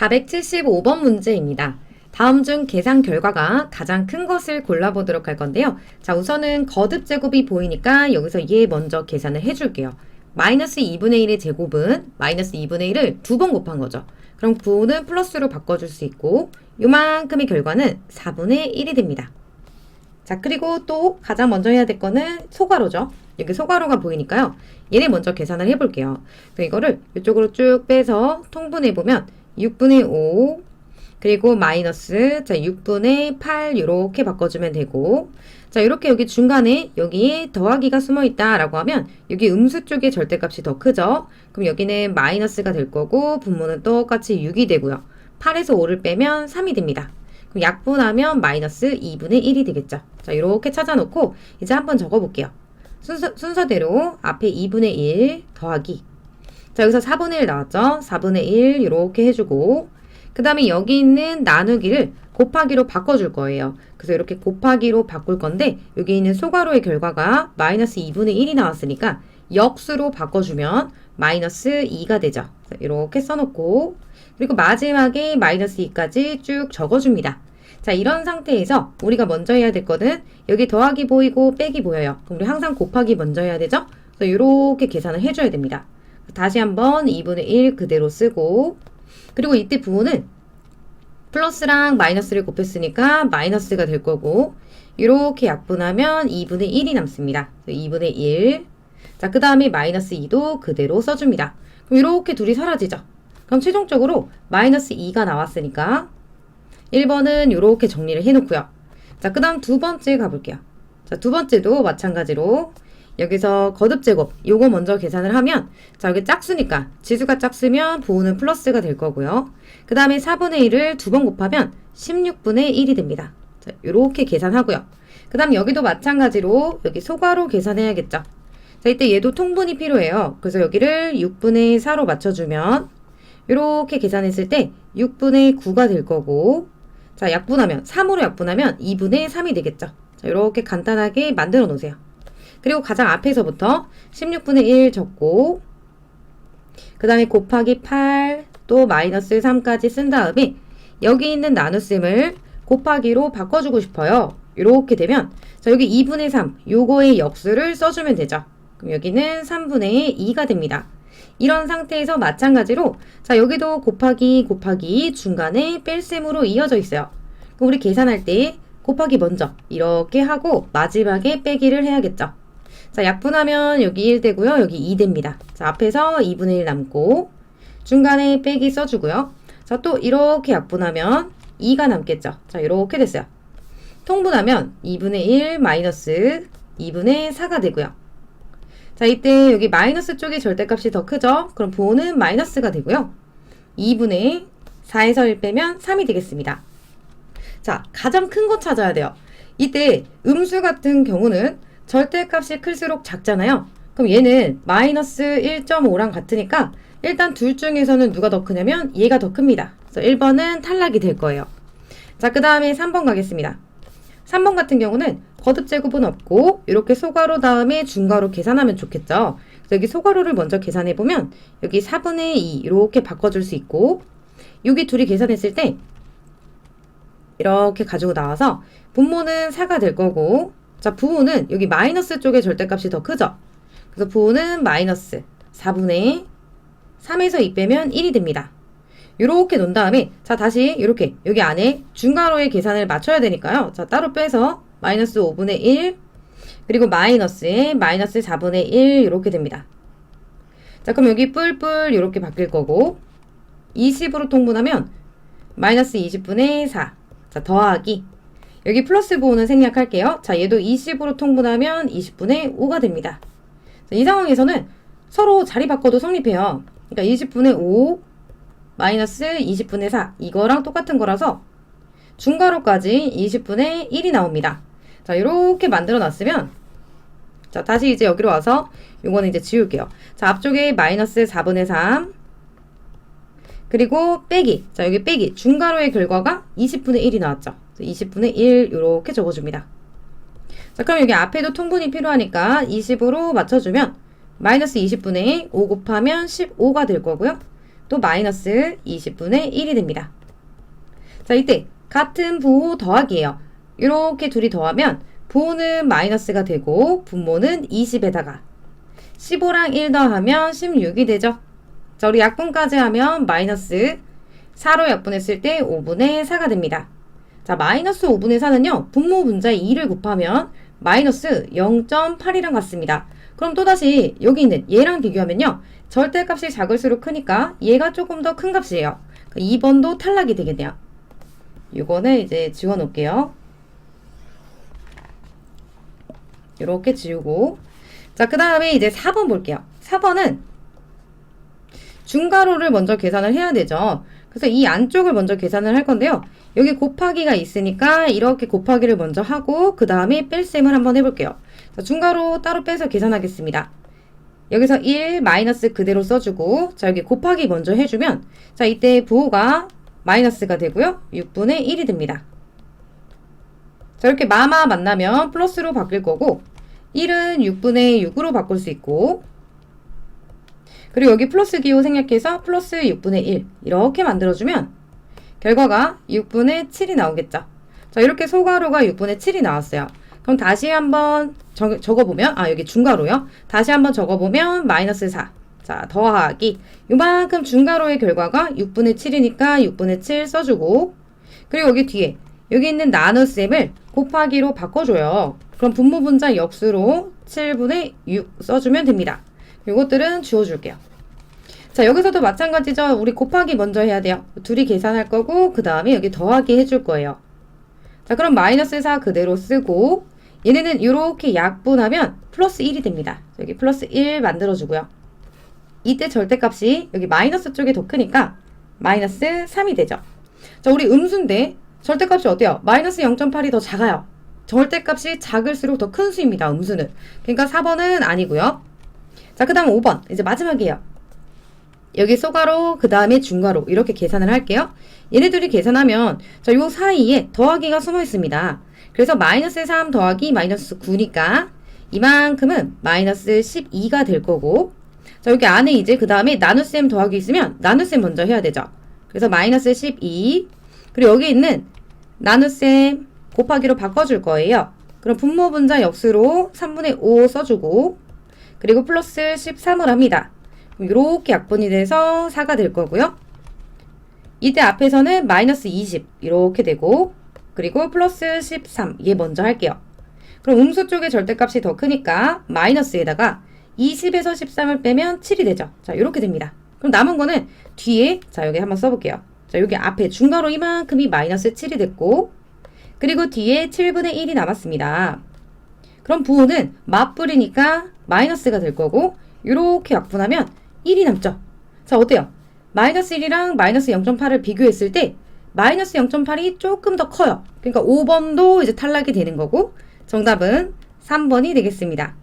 475번 문제입니다. 다음 중 계산 결과가 가장 큰 것을 골라보도록 할 건데요. 자, 우선은 거듭 제곱이 보이니까 여기서 얘 먼저 계산을 해줄게요. 마이너스 2분의 1의 제곱은 마이너스 2분의 1을 두 번 곱한 거죠. 그럼 9는 플러스로 바꿔줄 수 있고 요만큼의 결과는 4분의 1이 됩니다. 자, 그리고 또 가장 먼저 해야 될 거는 소괄호죠. 여기 소괄호가 보이니까요. 얘네 먼저 계산을 해볼게요. 그래서 이거를 이쪽으로 쭉 빼서 통분해보면 6분의 5 그리고 마이너스 자 6분의 8 이렇게 바꿔주면 되고 자 이렇게 여기 중간에 여기에 더하기가 숨어 있다라고 하면 여기 음수 쪽의 절대값이 더 크죠? 그럼 여기는 마이너스가 될 거고 분모는 똑같이 6이 되고요. 8에서 5를 빼면 3이 됩니다. 그럼 약분하면 마이너스 2분의 1이 되겠죠? 자 이렇게 찾아놓고 이제 한번 적어볼게요. 순서, 순서대로 앞에 2분의 1 더하기 자 여기서 4분의 1 나왔죠 4분의 1 이렇게 해주고 그 다음에 여기 있는 나누기를 곱하기로 바꿔줄 거예요. 그래서 이렇게 곱하기로 바꿀 건데 여기 있는 소괄호의 결과가 마이너스 2분의 1이 나왔으니까 역수로 바꿔주면 마이너스 2가 되죠. 이렇게 써놓고 그리고 마지막에 마이너스 2까지 쭉 적어줍니다. 자 이런 상태에서 우리가 먼저 해야 될 거는 여기 더하기 보이고 빼기 보여요. 그럼 우리 항상 곱하기 먼저 해야 되죠? 그래서 이렇게 계산을 해줘야 됩니다. 다시 한번 2분의 1 그대로 쓰고 그리고 이때 부호는 플러스랑 마이너스를 곱했으니까 마이너스가 될 거고 이렇게 약분하면 2분의 1이 남습니다. 2분의 1. 자, 그 다음에 마이너스 2도 그대로 써줍니다. 그럼 이렇게 둘이 사라지죠. 그럼 최종적으로 마이너스 2가 나왔으니까 1번은 이렇게 정리를 해놓고요. 자, 그 다음 두 번째 가볼게요. 자, 두 번째도 마찬가지로 여기서 거듭 제곱 요거 먼저 계산을 하면 자 여기 짝수니까 지수가 짝수면 부호는 플러스가 될 거고요. 그 다음에 4분의 1을 두 번 곱하면 16분의 1이 됩니다. 자 요렇게 계산하고요. 그 다음 여기도 마찬가지로 여기 소괄호 계산해야겠죠. 자 이때 얘도 통분이 필요해요. 그래서 여기를 6분의 4로 맞춰주면 이렇게 계산했을 때 6분의 9가 될 거고 자 약분하면 3으로 약분하면 2분의 3이 되겠죠. 자 이렇게 간단하게 만들어 놓으세요. 그리고 가장 앞에서부터 16분의 1 적고 그 다음에 곱하기 8 또 마이너스 3까지 쓴 다음에 여기 있는 나눗셈을 곱하기로 바꿔주고 싶어요. 이렇게 되면 자 여기 2분의 3 요거의 역수를 써주면 되죠. 그럼 여기는 3분의 2가 됩니다. 이런 상태에서 마찬가지로 자 여기도 곱하기 곱하기 중간에 뺄셈으로 이어져 있어요. 그럼 우리 계산할 때 곱하기 먼저 이렇게 하고 마지막에 빼기를 해야겠죠. 자, 약분하면 여기 1 되고요. 여기 2 됩니다. 자, 앞에서 2분의 1 남고 중간에 빼기 써주고요. 자, 또 이렇게 약분하면 2가 남겠죠. 자, 이렇게 됐어요. 통분하면 2분의 1 마이너스 2분의 4가 되고요. 자, 이때 여기 마이너스 쪽이 절대값이 더 크죠? 그럼 부호는 마이너스가 되고요. 2분의 4에서 1 빼면 3이 되겠습니다. 자, 가장 큰 거 찾아야 돼요. 이때 음수 같은 경우는 절대값이 클수록 작잖아요. 그럼 얘는 마이너스 1.5랑 같으니까 일단 둘 중에서는 누가 더 크냐면 얘가 더 큽니다. 그래서 1번은 탈락이 될 거예요. 자, 그 다음에 3번 가겠습니다. 3번 같은 경우는 거듭 제곱은 없고 이렇게 소괄호 다음에 중괄호 계산하면 좋겠죠. 여기 소괄호를 먼저 계산해 보면 여기 4분의 2 이렇게 바꿔줄 수 있고 여기 둘이 계산했을 때 이렇게 가지고 나와서 분모는 4가 될 거고 자, 부호는 여기 마이너스 쪽의 절대값이 더 크죠? 그래서 부호는 마이너스 4분의 3에서 2 빼면 1이 됩니다. 이렇게 놓은 다음에 자 다시 이렇게 여기 안에 중괄호의 계산을 맞춰야 되니까요. 자 따로 빼서 마이너스 5분의 1 그리고 마이너스에 마이너스 4분의 1 이렇게 됩니다. 자 그럼 여기 뿔뿔 이렇게 바뀔 거고 20으로 통분하면 마이너스 20분의 4. 자 더하기 여기 플러스 부호는 생략할게요. 자, 얘도 20으로 통분하면 20분의 5가 됩니다. 자, 이 상황에서는 서로 자리 바꿔도 성립해요. 그러니까 20분의 5 마이너스 20분의 4 이거랑 똑같은 거라서 중괄호까지 20분의 1이 나옵니다. 자, 이렇게 만들어 놨으면 자, 다시 이제 여기로 와서 요거는 이제 지울게요. 자, 앞쪽에 마이너스 4분의 3 그리고 빼기. 자, 여기 빼기. 중괄호의 결과가 20분의 1이 나왔죠. 20분의 1 이렇게 적어줍니다. 자 그럼 여기 앞에도 통분이 필요하니까 20으로 맞춰주면 마이너스 20분의 5 곱하면 15가 될 거고요. 또 마이너스 20분의 1이 됩니다. 자, 이때 같은 부호 더하기예요. 이렇게 둘이 더하면 부호는 마이너스가 되고 분모는 20에다가 15랑 1 더하면 16이 되죠. 자, 우리 약분까지 하면 마이너스 4로 약분했을 때 5분의 4가 됩니다. 자, 마이너스 5분의 4는요, 분모 분자에 2를 곱하면 마이너스 0.8이랑 같습니다. 그럼 또다시 여기 있는 얘랑 비교하면요, 절대값이 작을수록 크니까 얘가 조금 더 큰 값이에요. 2번도 탈락이 되겠네요. 이거는 이제 지워 놓을게요. 이렇게 지우고. 자, 그 다음에 이제 4번 볼게요. 4번은 중괄호를 먼저 계산을 해야 되죠. 그래서 이 안쪽을 먼저 계산을 할 건데요. 여기 곱하기가 있으니까 이렇게 곱하기를 먼저 하고 그 다음에 뺄셈을 한번 해볼게요. 자, 중괄호 따로 빼서 계산하겠습니다. 여기서 1 마이너스 그대로 써주고 자 여기 곱하기 먼저 해주면 자 이때 부호가 마이너스가 되고요. 6분의 1이 됩니다. 자 이렇게 마마 만나면 플러스로 바뀔 거고 1은 6분의 6으로 바꿀 수 있고 그리고 여기 플러스 기호 생략해서 플러스 6분의 1 이렇게 만들어주면 결과가 6분의 7이 나오겠죠. 자 이렇게 소가로가 6분의 7이 나왔어요. 그럼 다시 한번 적, 적어보면 아 여기 중가로요. 다시 한번 적어보면 마이너스 4. 자 더하기 이만큼 중가로의 결과가 6분의 7이니까 6분의 7 써주고 그리고 여기 뒤에 여기 있는 나눗셈을 곱하기로 바꿔줘요. 그럼 분모 분자 역수로 7분의 6 써주면 됩니다. 이것들은 지워줄게요. 자, 여기서도 마찬가지죠. 우리 곱하기 먼저 해야 돼요. 둘이 계산할 거고, 그 다음에 여기 더하기 해줄 거예요. 자, 그럼 마이너스 4 그대로 쓰고, 얘네는 이렇게 약분하면 플러스 1이 됩니다. 여기 플러스 1 만들어주고요. 이때 절대값이 여기 마이너스 쪽이 더 크니까 마이너스 3이 되죠. 자, 우리 음수인데 절대값이 어때요? 마이너스 0.8이 더 작아요. 절대값이 작을수록 더 큰 수입니다. 음수는. 그러니까 4번은 아니고요. 자, 그 다음 5번. 이제 마지막이에요. 여기 소가로, 그 다음에 중가로 이렇게 계산을 할게요. 얘네들이 계산하면 자, 요 사이에 더하기가 숨어 있습니다. 그래서 마이너스 3 더하기 마이너스 9니까 이만큼은 마이너스 12가 될 거고 자, 여기 안에 이제 그 다음에 나눗셈 더하기 있으면 나눗셈 먼저 해야 되죠. 그래서 마이너스 12 그리고 여기 있는 나눗셈 곱하기로 바꿔줄 거예요. 그럼 분모 분자 역수로 3분의 5 써주고 그리고 플러스 13을 합니다. 이렇게 약분이 돼서 4가 될 거고요. 이때 앞에서는 마이너스 20 이렇게 되고 그리고 플러스 13 얘 먼저 할게요. 그럼 음수 쪽의 절대값이 더 크니까 마이너스에다가 20에서 13을 빼면 7이 되죠. 자 이렇게 됩니다. 그럼 남은 거는 뒤에 자 여기 한번 써볼게요. 자 여기 앞에 중괄호 이만큼이 마이너스 7이 됐고 그리고 뒤에 7분의 1이 남았습니다. 그럼 부호는 맞불이니까 마이너스가 될 거고 이렇게 약분하면 1이 남죠. 자 어때요? 마이너스 1이랑 마이너스 0.8을 비교했을 때 마이너스 0.8이 조금 더 커요. 그러니까 5번도 이제 탈락이 되는 거고 정답은 3번이 되겠습니다.